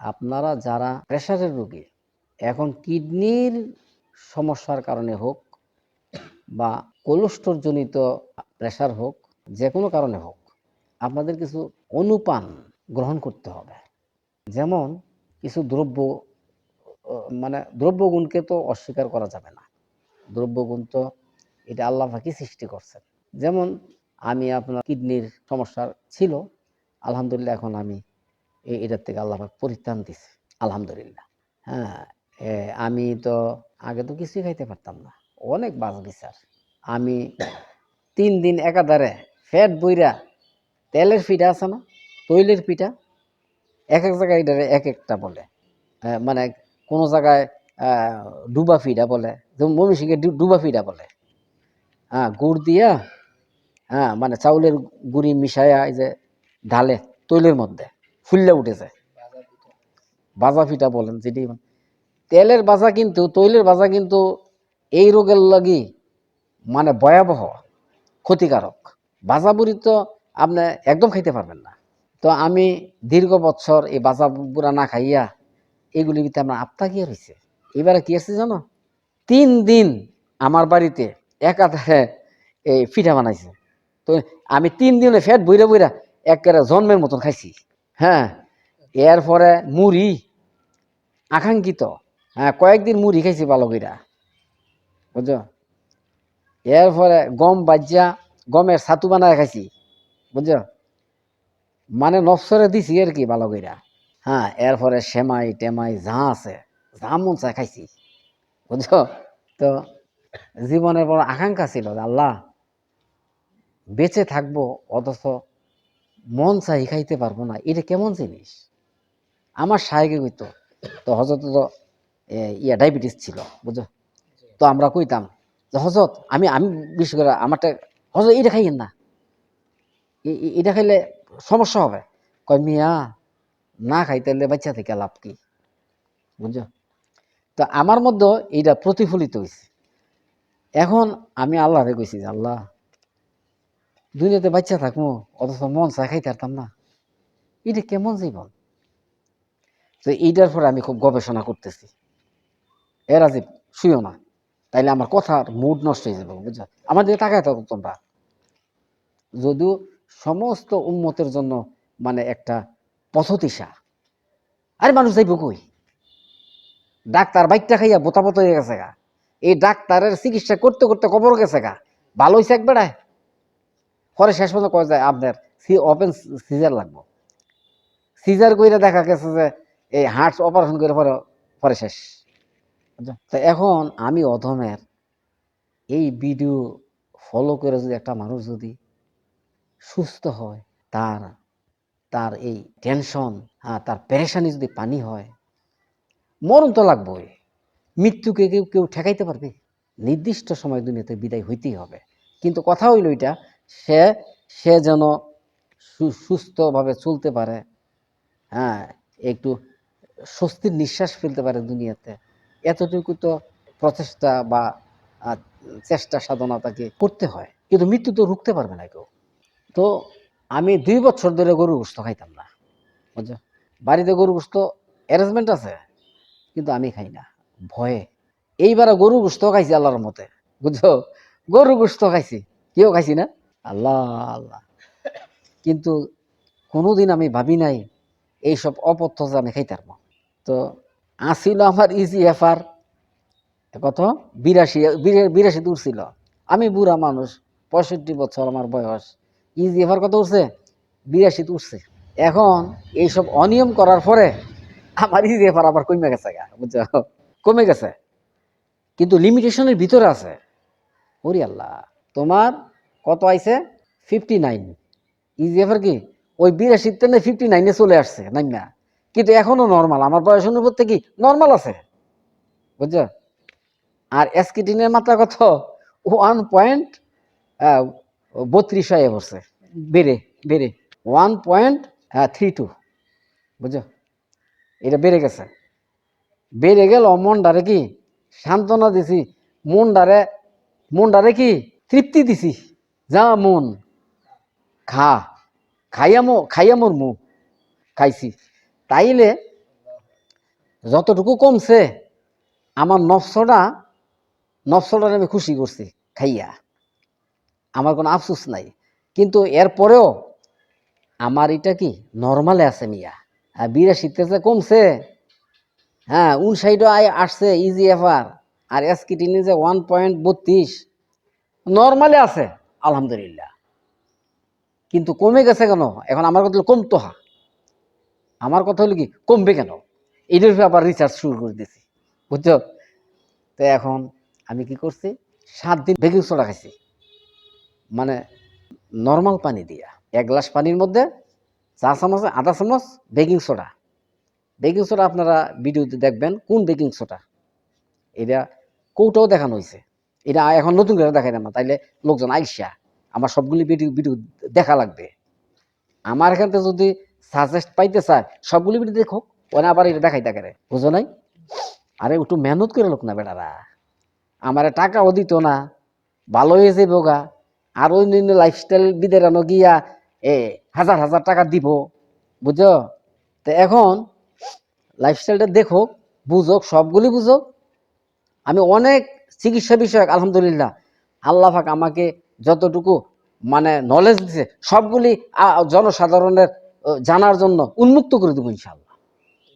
আপনারা যারা প্রেশারের রোগী, এখন কিডনির সমস্যার কারণে হোক বা কোলেস্টোরজনিত প্রেশার হোক, যে কোনো কারণে হোক, আপনাদের কিছু অনুপান গ্রহণ করতে হবে। যেমন কিছু দ্রব্য মানে দ্রব্যগুণকে তো অস্বীকার করা যাবে না। দ্রব্যগুণ তো এটা আল্লাহ পাকি সৃষ্টি করছেন। যেমন আমি আপনার কিডনির সমস্যা ছিল, আলহামদুলিল্লাহ এখন আমি এটার থেকে আল্লাহ পরিত্রাণ দিছে, আলহামদুলিল্লাহ। হ্যাঁ আমি তো আগে তো কিছুই খাইতে পারতাম না, অনেক বাজ বিচার আমি তিন দিন একাধারে ফ্যাট বইরা তেলের পিঠা আছে না, তৈলের পিঠা, এক এক জায়গায় এটারে এক একটা বলে। মানে কোনো জায়গায় ডুবা ফিডা বলে ময়মনসিংহে ডু- ডুবা ফিডা বলে। হ্যাঁ গুড় দিয়া হ্যাঁ মানে চাউলের গুড়ি মিশায়া এই যে ঢালে তৈলের মধ্যে। ফুললে উঠেছে বাজা ফিটা বলেন, যেটি তেলের বাজা কিন্তু, তৈলের বাজা কিন্তু এই রোগের লাগি মানে ভয়াবহ, ক্ষতিকারক। বাজা বুড়ি তো আপনি একদম খাইতে পারবেন না। তো আমি দীর্ঘ বছর এই বাজা বুড়া না খাইয়া এগুলির ভিতরে আমার আপতা কি হয়েছে এবারে কি আছে জানো? তিন দিন আমার বাড়িতে একাধারে এই পিঠা বানাইছে। তো আমি তিন দিনে ফ্যাট বইরা বইরা একেবারে জন্মের মতন খাইছি। হ্যাঁ এরপরে মুড়ি আকাঙ্ক্ষিত হ্যাঁ কয়েকদিন মুড়ি খাইছি ভালো কইরা। বুঝছ? এরপরে গম বাজ্যা, গমের ছাতু বানায় খাইছি। বুঝছ? মানে নফসরে দিছি আর কি ভালো কইরা। হ্যাঁ এরপরে সেমাই, টেমাই যা আছে, যা মন চায় খাইছি। বুঝছ? তো জীবনের বড় আকাঙ্ক্ষা ছিল আল্লাহ বেঁচে থাকব, অথচ মন চাই খাইতে পারব না, এটা কেমন জিনিস? আমার সাহেকে কইতো তো হজরত তো ইয়া ডায়াবেটিস ছিল, বুঝছ? তো আমরা কইতাম যে হজরত আমি আমি বিশেষ করে আমারটা হজরত এটা খাইয়েন না। এটা খাইলে সমস্যা হবে। কয়, মিয়া, না খাইতে বাচ্চা থেকে লাভ কি? বুঝছ? তো আমার মধ্যে এইটা প্রতিফলিত হয়েছে এখন আমি আল্লাহরে কইছি যে, আল্লাহ দুনিয়াতে বাচ্চা থাকব অথচ মন চা খাইতে পারতাম না। এটা কেমন জীবন? তো এইটার পরে আমি খুব গবেষণা করতেছি। এ রাজীব, শুইও না। তাইলে আমার কথার মুড নষ্ট হয়ে যাবে, বুঝছ? আমার দিকে তাকায় থাকো তোমরা। যদিও সমস্ত উন্মতের জন্য মানে একটা পথতিসা আরে মানুষ যাইব কই? ডাক্তার বাইকটা খাইয়া বোতা বোতা হয়ে গেছে গা। এই ডাক্তারের চিকিৎসা করতে করতে কবর গেছে গা। ভালো হয়েছে এক বেড়ায়? পরে শেষ পর্যন্ত কয়ে যায় আপনার সি ওপেন সিজার লাগবো। সিজার কইরা দেখা গেছে যে এই হার্ট অপারেশন করে পরে পরে শেষ। তো এখন আমি অধমের এই ভিডিও ফলো করে যদি একটা মানুষ যদি সুস্থ হয় তার তার এই টেনশন হ্যাঁ তার পেরেশানি যদি পানি হয় মরণ তো লাগবেই। মৃত্যুকে কেউ কেউ ঠেকাইতে পারবে? নির্দিষ্ট সময় দুনিয়াতে বিদায় হইতেই হবে। কিন্তু কথা হইল এটা সে সে যেন সুস্থভাবে চলতে পারে হ্যাঁ একটু স্বস্তির নিঃশ্বাস ফেলতে পারে দুনিয়াতে। এতটুকু তো প্রচেষ্টা বা চেষ্টা, সাধনা তাকে করতে হয়। কিন্তু মৃত্যু তো রুখতে পারবে না কেউ। তো আমি দুই বছর ধরে গরু গোস্ত খাইতাম না, বুঝছ? বাড়িতে গরু গোস্ত অ্যারেঞ্জমেন্ট আছে, কিন্তু আমি খাই না, ভয়ে। এইবারে গরু গোস্ত খাইছি আল্লাহর মতে বুঝছ? গরু গোস্ত খাইছি, কেউ খাইছি না। আল্লাহ আল্লাহ। কিন্তু কোনোদিন আমি ভাবি নাই, এইসব অপথ্য আমি খাইতে তো আসিল আমার ইজি এফার কত? বিরাশি বিরা- বিরাশি দূর ছিল। আমি বুড়া মানুষ, পঁয়ষট্টি বছর আমার বয়স। ইজি এফার কত উঠছে? বিরাশি উঠছে। এখন এইসব অনিয়ম করার পরে আমার ইজি এফার আবার কমে গেছে গা, বুঝছ? কমে গেছে। কিন্তু লিমিটেশনের ভিতরে আছে। ওরি আল্লাহ, তোমার কত আইছে? ফিফটি নাইন ইজি এফার কি? ওই বিরাশির তেনে ফিফটি নাইনে চলে আসছে, নাইমা। কিন্তু এখনও নর্মাল আমার বয়স অনুভূত কি? নর্মাল আছে। বুঝছ? আর এসকিটিনের মাত্রা কত? ওয়ান পয়েন্ট বত্রিশ হয়ে পড়ছে। বেড়ে বেড়ে। ওয়ান পয়েন্ট থ্রি টু বুঝছ? এটা বেড়ে গেছে। বেড়ে গেল মনডারে কি? সান্ত্বনা দিছি। মনডারে মনডারে কি? তৃপ্তি দিছি। যা মন খা খাইয়া মো। খাইয়া মুখ খাইছি। তাইলে যতটুকু কমছে, আমার নফসটা নফসটার আমি খুশি করছি খাইয়া। আমার কোনো আফসোস নাই। কিন্তু এরপরেও আমার এটা কি নর্মালে আছে মিয়া। আর বিরাশিতে কমছে হ্যাঁ উনষাট আয় আসছে ইজি এফার আর এসকিটিনি যে ওয়ান পয়েন্ট বত্রিশ নর্মালে আছে। আলহামদুলিল্লাহ। কিন্তু কমে গেছে কেন? এখন আমার কথা হলো কমতো হা। আমার কথা হলো কি, কমবে কেন? উপরে আবার রিসার্চ শুরু করে দিয়েছি। বুঝছ? তো এখন আমি কি করছি, সাত দিন বেকিং সোডা খাইছি। মানে নর্মাল পানি দিয়া। এক গ্লাস পানির মধ্যে চা চামচ, আধা চামচ বেকিং সোডা বেকিং সোডা আপনারা ভিডিওতে দেখবেন কোন বেকিং সোডা এটা কৌটাও দেখানো হয়েছে এটা এখন নতুন করে দেখাই না, তাইলে লোকজন আইসা, আমার সবগুলি ভিডিও ভিডিও দেখা লাগবে। আমার এখান থেকে যদি সাজেস্ট পাইতে চায়, সবগুলি ভিডিও দেখো ওরা আবার এটা দেখাই থাকে রে, বুঝো নাই? আরে একটু মেহনত করে লোক না বেটারা আমার টাকাও দিত না ভালো হয়ে যাবে গা। আর অন্যান্য লাইফস্টাইল বিদেরানো গিয়া, এ, হাজার হাজার টাকা দিব বুঝছ তো এখন লাইফস্টাইলটা দেখো বুঝোক, সবগুলি বুঝোক। আমি অনেক চিকিৎসা বিষয়ক, আলহামদুলিল্লাহ, আল্লাহ পাক আমাকে যতটুকু মানে নলেজ দিছে, সবগুলি জনসাধারণের জানার জন্য উন্মুক্ত করে দেবো ইনশাল্লাহ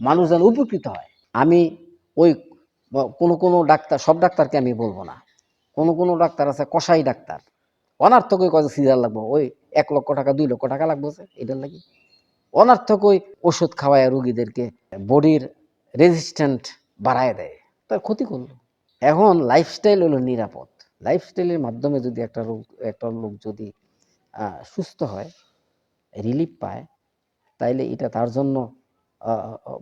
মানুষ যেন উপকৃত হয়। আমি ওই কোনো কোনো ডাক্তার, সব ডাক্তারকে আমি বলব না। কোনো কোনো ডাক্তার আছে কষাই ডাক্তার। অনার্থক ওই কত সিরিয়াল লাগবো? ওই এক লক্ষ টাকা, দুই লক্ষ টাকা লাগবো এটার লাগি। অনার্থক ওই ওষুধ খাওয়ায় রুগীদেরকে বডির রেজিস্ট্যান্ট বাড়ায় দেয়। তার ক্ষতি করল। এখন লাইফস্টাইল হলো নিরাপদ। লাইফস্টাইলের মাধ্যমে যদি একটা রোগ একটা লোক যদি সুস্থ হয় রিলিফ পায় তাইলে এটা তার জন্য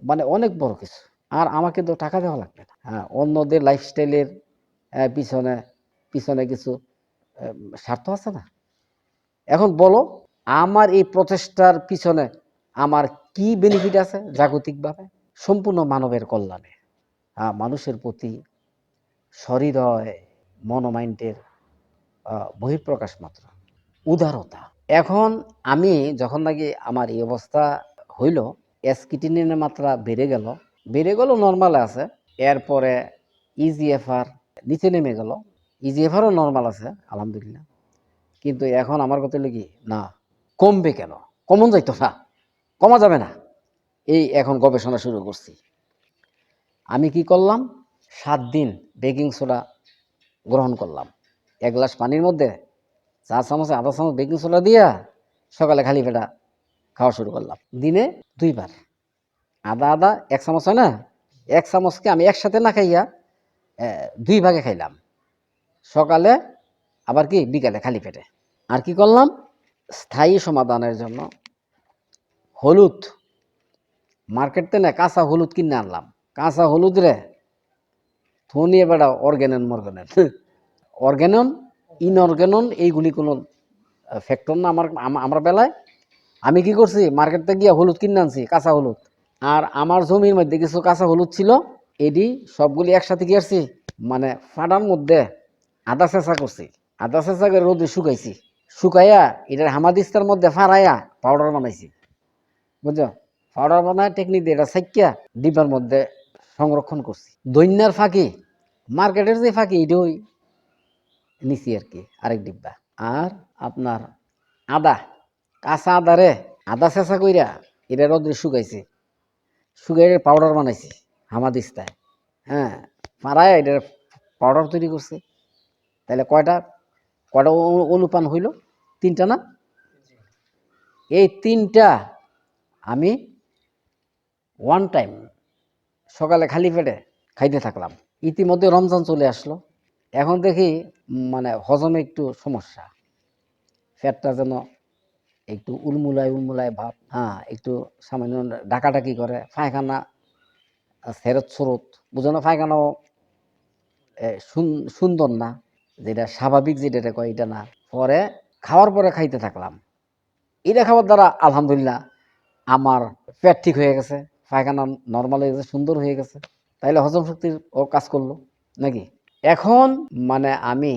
মানে অনেক বড় কিছু। আর আমাকে তো টাকা দেওয়া লাগবে না। হ্যাঁ অন্যদের লাইফস্টাইলের পিছনে পিছনে কিছু স্বার্থ আছে না? এখন বলো আমার এই প্রচেষ্টার পিছনে আমার কি বেনিফিট আছে? জাগতিকভাবে সম্পূর্ণ মানবের কল্যাণে। হ্যাঁ, মানুষের প্রতি সহৃদয় মনোমাইন্ডের বহিঃপ্রকাশ মাত্র। উদারতা। এখন আমি যখন নাকি আমার এই অবস্থা হইল এসকিটিনের মাত্রা বেড়ে গেল। বেড়ে গেল নর্মাল আছে। এরপরে ইজিএফআর নিচে নেমে গেল। ইজিএফআরও নর্মাল আছে, আলহামদুলিল্লাহ। কিন্তু এখন আমার কথা হলো না, কমবে কেন? কমন যাইতো না। কমা যাবে না। এই এখন গবেষণা শুরু করছি। আমি কি করলাম? সাত দিন বেকিং সোডা গ্রহণ করলাম। এক গ্লাস পানির মধ্যে চা চামচে আধা চামচ বেকিং সোডা দিয়া সকালে খালি পেটা খাওয়া শুরু করলাম। দিনে দুইবার। আদা আদা এক চামচ হয় না? এক চামচকে আমি একসাথে না খাইয়া দুই ভাগে খাইলাম। সকালে আবার কি? বিকালে খালি পেটে। আর কি করলাম? স্থায়ী সমাধানের জন্য হলুদ, মার্কেট থেকে কাঁচা হলুদ কিনে আনলাম। কাঁচা হলুদ রে থনিয়ে বেড়া অর্গ্যানন মর্গ্যানন অর্গ্যানন ইনঅর্গ্যানন এইগুলি কোনো ফ্যাক্টর না আমার আম- আমার বেলায়। আমি কি করছি মার্কেট গিয়ে হলুদ কিনে আনছি, কাঁচা হলুদ। আর আমার জমির মধ্যে কিছু কাঁচা হলুদ ছিল, এডি সবগুলি একসাথে আসছি মানে ফাটার মধ্যে আদা চেঁচা করছি। আদা চেঁচা করে রোদে শুকাইছি। শুকাইয়া এটার হামাদিস্তার মধ্যে ফাড়াইয়া পাউডার বানাইছি। বুঝছ? পাউডার বানায় টেকনিক দিয়ে এটা সাইকিয়া ডিব্বার মধ্যে সংরক্ষণ করছি। দৈন্যার ফাঁকি মার্কেটের যে ফাঁকি এটাই নিছি আর কি, আরেক ডিব্বা। আর আপনার আদা, কাঁচা আদা রে আদা চেঁচা কইরা এটা রোদ্রে শুকাইছে। শুকাইয়ে পাউডার বানাইছি হামাদিস্তায় হ্যাঁ পাড়ায় এটার পাউডার তৈরি করছে। তাহলে কয়টা কয়টা অনুপান হইল? তিনটা না? এই তিনটা আমি ওয়ান টাইম সকালে খালি পেটে খাইতে থাকলাম। ইতিমধ্যে রমজান চলে আসলো। এখন দেখি মানে হজমে একটু সমস্যা। ফ্যাটটা যেন একটু উলমুলায় উলমুলায় ভাব হ্যাঁ একটু সামান্য ডাকাডাকি করে। পায়খানা, সেরত স্রোত, বুঝো না পায়খানাও সুন্দর না, যেটা স্বাভাবিক যেটা কয়, এটা না। পরে খাওয়ার পরে খাইতে থাকলাম। এটা খাওয়ার দ্বারা আলহামদুলিল্লাহ আমার পেট ঠিক হয়ে গেছে, পায়খানা নর্মাল হয়ে গেছে, সুন্দর হয়ে গেছে। তাইলে হজম শক্তির ও কাজ করল, নাকি? এখন মানে আমি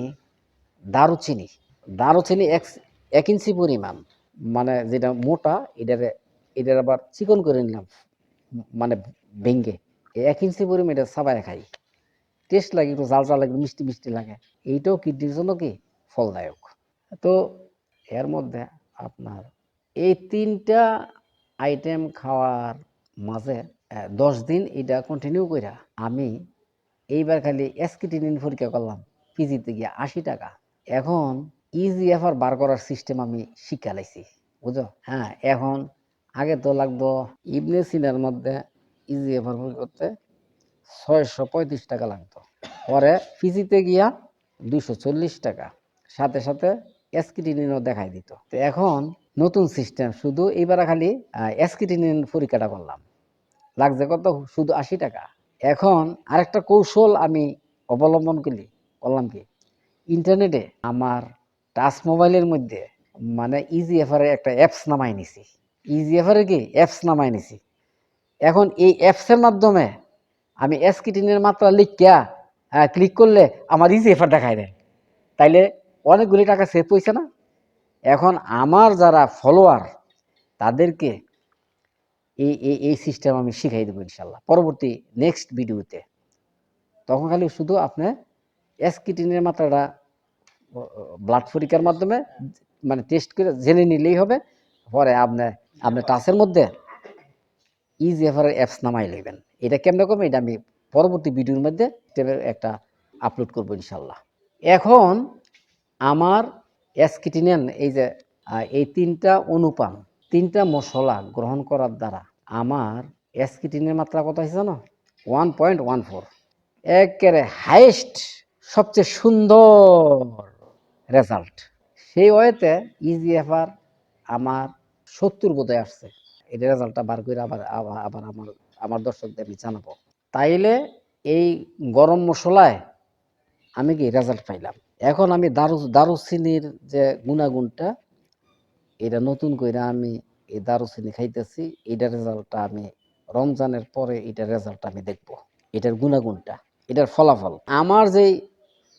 দারুচিনি দারুচিনি এক এক ইঞ্চি পরিমাণ মানে যেটা মোটা, এটারে, এটার আবার চিকন করে নিলাম মানে ভেঙ্গে এক ইঞ্চি পরিমাণ এটা সাবাই খাই। টেস্ট লাগে, একটু জাল জাল লাগে, মিষ্টি মিষ্টি লাগে। এইটাও কিডনির জন্য কি? ফলদায়ক। তো এর মধ্যে আপনার এই তিনটা আইটেম খাওয়ার মাঝে দশ দিন এটা কন্টিনিউ কইরা আমি এইবার খালি এসকিটিনিন পরীক্ষা করলাম পিজিতে গিয়ে আশি টাকা। এখন ইজি এফার বার করার সিস্টেম আমি শিক্ষা লাইছি, বুঝো? হ্যাঁ এখন আগে তো লাগতো ইবনে সিনার মধ্যে ইজি এফার করতে ছয়শো পঁয়ত্রিশ টাকা লাগতো, পরে ফিজিতে গিয়া দুইশো চল্লিশ টাকা, সাথে সাথে এসকিটিনিনও দেখাই দিত। তো এখন নতুন সিস্টেম শুধু এইবার খালি এসকিটিনিন পরীক্ষাটা করলাম। লাগছে কত? শুধু আশি টাকা। এখন আরেকটা কৌশল আমি অবলম্বন করি, করলাম কি? ইন্টারনেটে আমার টাচ মোবাইলের মধ্যে মানে ইজি এফারে একটা অ্যাপস নামাই নিছি। ইজি এফারে কি? অ্যাপস নামাই নিছি। এখন এই অ্যাপসের মাধ্যমে আমি এসকিটিনের মাত্রা লিখিয়া ক্লিক করলে আমার ইজি এফার দেখায় দেয়। তাইলে অনেকগুলি টাকা সেভ হয়েছে না? এখন আমার যারা ফলোয়ার তাদেরকে এই এই এই সিস্টেম আমি শিখাই দেবো ইনশাল্লাহ। পরবর্তী নেক্সট ভিডিওতে তখন খালি শুধু আপনি এসকিটিনের মাত্রাটা ব্লাড পরীক্ষার মাধ্যমে মানে টেস্ট করে জেনে নিলেই হবে। পরে আপনি আপনি টাচের মধ্যে ইজ এফার অ্যাপস নামাই লইবেন এটা কেমনে করবেন এটা আমি পরবর্তী ভিডিওর মধ্যে একটা আপলোড করব ইনশাল্লাহ। এখন আমার অ্যাসকিটিনেন এই যে এই তিনটা অনুপান তিনটা মশলা গ্রহণ করার দ্বারা আমার অ্যাসকিটিনের মাত্রা কত হয়েছে জানো? ওয়ান পয়েন্ট ওয়ান ফোর একেবারে হাইয়েস্ট সবচেয়ে সুন্দর রেজাল্ট সেই ওয়েতে ইজিএফআর আমার সত্তর বোধহয় আসছে। এই রেজাল্টটা বার করে আবার আবার আমার আমার দর্শকদের আমি জানাব। তাইলে এই গরম মশলায় আমি কি রেজাল্ট পাইলাম? এখন আমি দারু, দারুচিনির যে গুণাগুণটা এটা নতুন করে আমি এই দারুচিনি খাইতেছি এটার রেজাল্টটা আমি রমজানের পরে এটার রেজাল্টটা আমি দেখব। এটার গুণাগুণটা, এটার ফলাফল। আমার যেই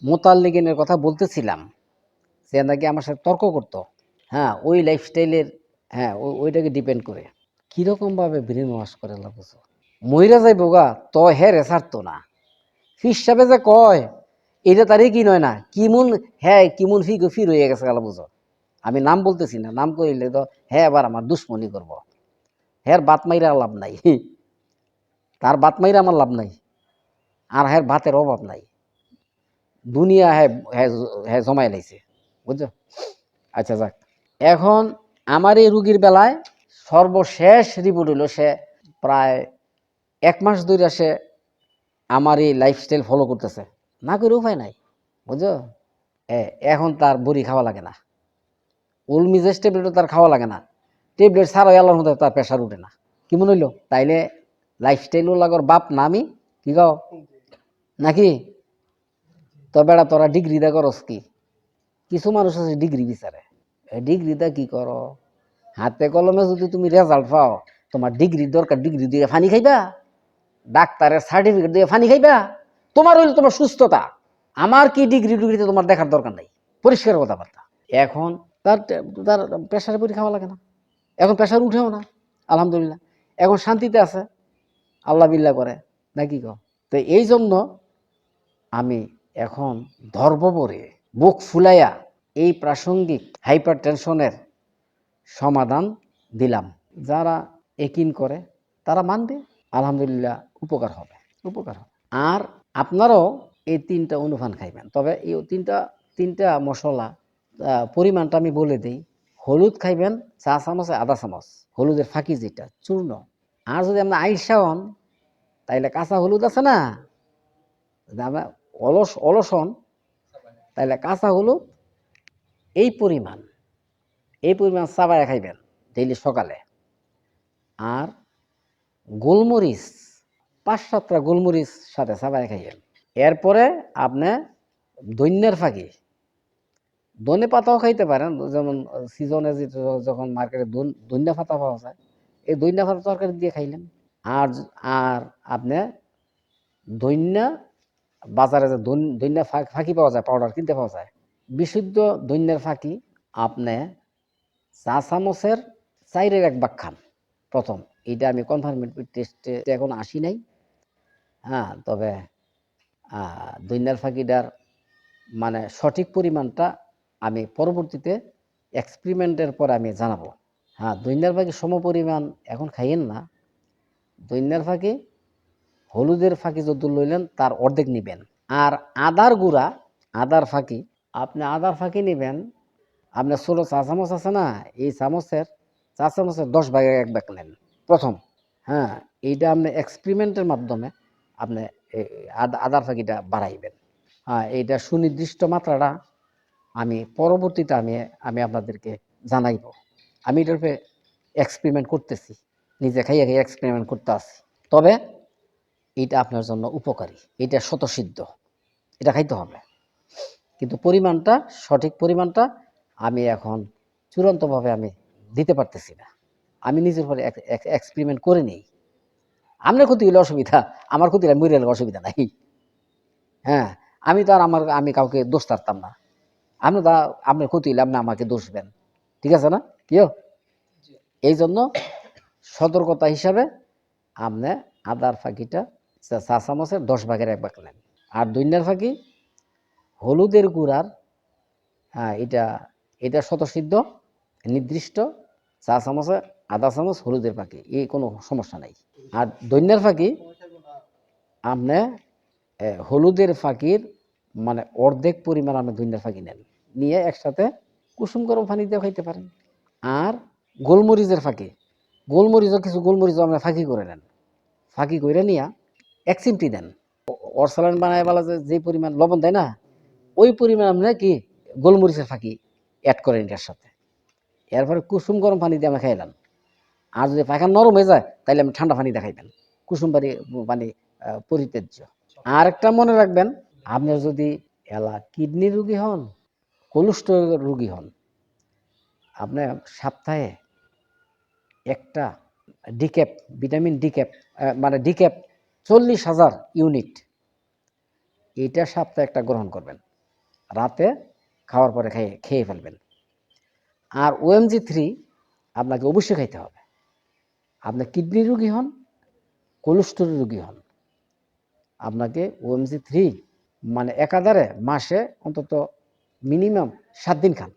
মোতাল্লিগিনের কথা বলতেছিলাম সে নাকি আমার সাথে তর্ক করতো হ্যাঁ ওই লাইফস্টাইলের হ্যাঁ ওই- ওইটাকে ডিপেন্ড করে। কীরকমভাবে ব্রেন ওয়াশ করে লাগছো মহিলা যাইব গা, তো হে রেসারতো না। ফিস হিসাবে যে কয়, এটা তারই কি নয় না কিমুন হ্যাঁ কিমুন ফি ফি রয়ে গেছে গেল বুঝো। আমি নাম বলতেছি না নাম করিলে তো হ্যাঁ এবার আমার দুশ্মনী করব। হ্যার বাত মাইরা লাভ নাই। তার বাত মাইরা আমার লাভ নাই। আর হ্যার ভাতের অভাব নাই। দুনিয়া হ্যাঁ হ্যাঁ জমাই লাইছে বুঝছ? আচ্ছা যাক। এখন আমার এই রুগীর বেলায় সর্বশেষ রিপোর্ট হলো সে প্রায় এক মাস ধরে সে আমার এই লাইফস্টাইল ফলো করতেছে। না করে উপায় নাই বুঝছ? এ, এখন তার বড়ি খাওয়া লাগে না। উলমিজেস ট্যাবলেটও তার খাওয়া লাগে না। ট্যাবলেট ছাড়াও আল্লাহর মধ্যে তার প্রেশার উঠে না। কি মনে হইল? তাইলে লাইফস্টাইলও লাগর বাপ না আমি? কি গাও নাকি? তো বেড়া তোরা ডিগ্রি দা করস কি? কিছু মানুষ আছে ডিগ্রি বিচারে। ডিগ্রি দা কি করো? হাতে কলমে যদি তুমি রেজাল্ট পাও, তোমার ডিগ্রির দরকার, ডিগ্রি দিয়ে ফানি খাইবা? ডাক্তারের সার্টিফিকেট দিয়ে ফানি খাইবা? তোমার হইল তোমার সুস্থতা। আমার কি ডিগ্রি ডিগ্রিতে তোমার দেখার দরকার নাই? পরিষ্কার কথাবার্তা। এখন তার তার প্রেশারের পরীক্ষা খাওয়া লাগে না। এখন প্রেশার উঠেও না, আলহামদুলিল্লাহ। এখন শান্তিতে আছে, আল্লাহ বিল্লাহ করে, নাকি কো তো এই জন্য আমি এখন ধর্মপরে বুক ফুলাইয়া এই প্রাসঙ্গিক হাইপার টেনশনের সমাধান দিলাম। যারা একিন করে, তারা মানবে, আলহামদুলিল্লাহ উপকার হবে উপকার হবে। আর আপনারাও এই তিনটা অনুপান খাইবেন। তবে এই তিনটা তিনটা মশলা পরিমাণটা আমি বলে দিই। হলুদ খাইবেন চা চামচে আধা চামচ। হলুদের ফাঁকি যেটা, চূর্ণ। আর যদি আপনার আইসা হন, তাইলে কাঁচা হলুদ আছে না? যদি আমরা অলস অলসন তাইলে কাঁচা হলুদ এই পরিমাণ এই পরিমাণ চাবায় খাইবেন ডেইলি সকালে। আর গোলমরিচ, পাঁচ সাতটা গোলমরিচ সাথে চাবায় খাইবেন এরপরে আপনি দৈন্যের ফাঁকি ধনে পাতাও খাইতে পারেন যেমন সিজনে যখন মার্কেটে দৈন্য পাতা পাওয়া যায় এই দৈন্য পাতা তরকারি দিয়ে খাইলেন। আর আর আপনি দৈন্য বাজারে যে ফা- ফাঁকি পাওয়া যায় পাউডার কিনতে পাওয়া যায় বিশুদ্ধ দৈন্যের ফাঁকি আপনি চা চামচের চাইরের এক বাক খান প্রথম। এইটা আমি কনফার্মেন্ট টেস্টে এখন আসি নাই। হ্যাঁ তবে আহ, ফাঁকিটার মানে সঠিক পরিমাণটা আমি পরবর্তীতে এক্সপেরিমেন্টের পর আমি জানাব। হ্যাঁ দৈন্যার ফাঁকি সম পরিমাণ এখন খাইয়েন না। দৈন্যার ফাঁকি হলুদের ফাঁকি যত লইলেন, তার অর্ধেক নিবেন। আর আদার গুঁড়া, আদার ফাঁকি, আপনি আদার ফাঁকি নেবেন আপনার ষোলো চা চামচ আছে না, এই চামচের, চা চামচের দশ ভাগের এক ভাগ নেন। প্রথম হ্যাঁ এইটা আপনি এক্সপেরিমেন্টের মাধ্যমে আপনি আদার ফাঁকিটা বাড়াইবেন। হ্যাঁ এইটা সুনির্দিষ্ট মাত্রাটা আমি, পরবর্তীতে আমি আমি আপনাদেরকে জানাইব। আমি এটার উপরে এক্সপেরিমেন্ট করতেছি, নিজে খাইয়ে খাইয়ে এক্সপেরিমেন্ট করতে আছি। তবে এটা আপনার জন্য উপকারী, এটা শতসিদ্ধ এটা খাইতে হবে। কিন্তু পরিমাণটা, সঠিক পরিমাণটা আমি এখন চূড়ান্তভাবে আমি দিতে পারতেছি না। আমি নিজের উপরে এক্সপেরিমেন্ট করে নিই। আপনার ক্ষতি হলে অসুবিধা, আমার ক্ষতি হলে মরে গেলে অসুবিধা নাই। হ্যাঁ আমি তো আর আমার, আমি কাউকে দোষ তারতাম না। আপনি তা আপনার ক্ষতি হলে আপনি আমাকে দোষ দেন। ঠিক আছে না? কিও এই জন্য সতর্কতা হিসাবে আপনি আদার ফাঁকিটা চা চামচের দশ ভাগের এক ভাগ নেন। আর দৈন্যার ফাঁকি হলুদের গুঁড়ার হ্যাঁ এটা এটা শতসিদ্ধ নির্দিষ্ট চা চামচে আধা চামচ হলুদের ফাঁকি এই কোনো সমস্যা নাই। আর দৈন্যার ফাঁকি আপনি হলুদের ফাঁকির মানে অর্ধেক পরিমাণ আপনি দৈন্যার ফাঁকি নেন নিয়ে একসাথে কুসুম গরম পানি দিয়ে খাইতে পারেন। আর গোলমরিচের ফাঁকি, গোলমরিচও কিছু গোলমরিচও আপনি ফাঁকি করে নেন। ফাঁকি করে নিয়ে এক চিমটি দেন। অরসালান বানায় বলা যে যে পরিমাণ লবণ দেয় না, ওই পরিমাণ আপনি কি গোলমরিচের ফাঁকি অ্যাড করেন এটার সাথে। এরপরে কুসুম গরম পানি দিয়ে আমরা খাইলাম আর যদি পায়খানা নরম হয়ে যায় তাহলে আমি ঠান্ডা পানি দেখাইবেন কুসুম পানি পানি পরিত্যাজ্য। আর একটা মনে রাখবেন আপনার যদি এলা কিডনি রোগী হন, কোলেস্ট্রল রোগী হন আপনার সপ্তাহে একটা ডিক্যাপ, ভিটামিন ডিক্যাপ মানে ডিক্যাপ চল্লিশ হাজার ইউনিট এটা সপ্তাহে একটা গ্রহণ করবেন। রাতে খাওয়ার পরে খেয়ে খেয়ে ফেলবেন। আর ওএমজি থ্রি আপনাকে অবশ্যই খাইতে হবে। আপনি কিডনি রোগী হন, কোলেস্ট্রল রোগী হন, আপনাকে ওএমজি থ্রি মানে একাধারে মাসে অন্তত মিনিমাম সাত দিন খান।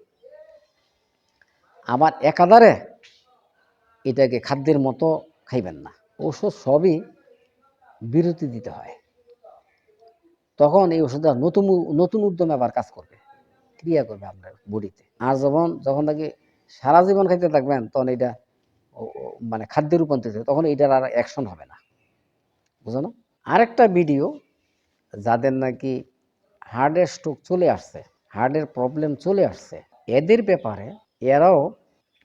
আবার একাধারে এটাকে খাদ্যের মতো খাইবেন না। ওষুধ সবই বিরতি দিতে হয়। তখন এই ওষুধটা নতুন নতুন উদ্যমে আবার কাজ করবে, ক্রিয়া করবে আপনার বডিতে। আর যখন যখন নাকি সারা জীবন খাইতে থাকবেন, তখন এটা মানে খাদ্যে রূপান্তরিত তখন এটার আর অ্যাকশন হবে না। বুঝো আরেকটা ভিডিও যাদের নাকি হার্টের স্ট্রোক চলে আসছে হার্টের প্রবলেম চলে আসছে, এদের ব্যাপারে এরাও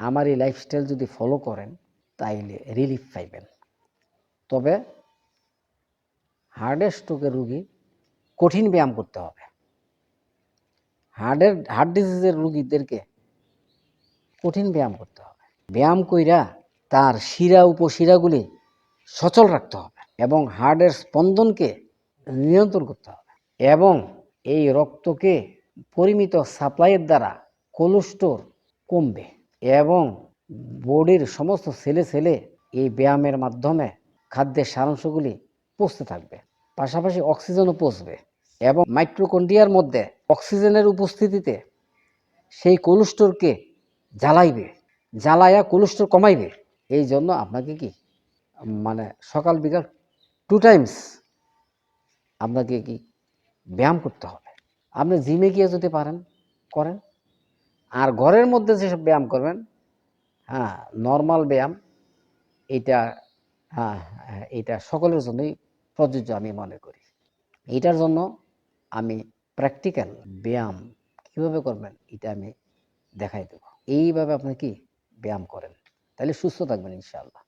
আমার এই লাইফস্টাইল যদি ফলো করেন, তাইলে রিলিফ পাইবেন। তবে হার্টের স্ট্রোকের রুগী কঠিন ব্যায়াম করতে হবে। হার্টের হার্ট ডিজিজের রুগীদেরকে কঠিন ব্যায়াম করতে হবে। ব্যায়াম কইরা তার শিরা, উপশিরাগুলি সচল রাখতে হবে এবং হার্টের স্পন্দনকে নিয়ন্ত্রণ করতে হবে। এবং এই রক্তকে পরিমিত সাপ্লাইয়ের দ্বারা কোলেস্টোর কমবে এবং বডির সমস্ত ছেলে ছেলে এই ব্যায়ামের মাধ্যমে খাদ্যের সারাংশগুলি পচতে থাকবে। পাশাপাশি অক্সিজেনও পচবে এবং মাইক্রোকন্ডিয়ার মধ্যে অক্সিজেনের উপস্থিতিতে সেই কোলেস্টোরকে জ্বালাইবে। জ্বালাইয়া কোলেস্টোর কমাইবে। এই জন্য আপনাকে কি মানে সকাল বিকাল টু টাইমস আপনাকে কি ব্যায়াম করতে হবে? আপনি জিমে গিয়ে যদি পারেন, করেন। আর ঘরের মধ্যে যেসব ব্যায়াম করবেন হ্যাঁ নর্মাল ব্যায়াম, এটা হ্যাঁ এটা সকলের জন্যই প্রযোজ্য আমি মনে করি। এটার জন্য আমি প্র্যাকটিক্যাল ব্যায়াম কীভাবে করবেন, এটা আমি দেখাই দেবো। এইভাবে আপনি কি ব্যায়াম করেন, তাহলে সুস্থ থাকবেন ইনশাআল্লাহ।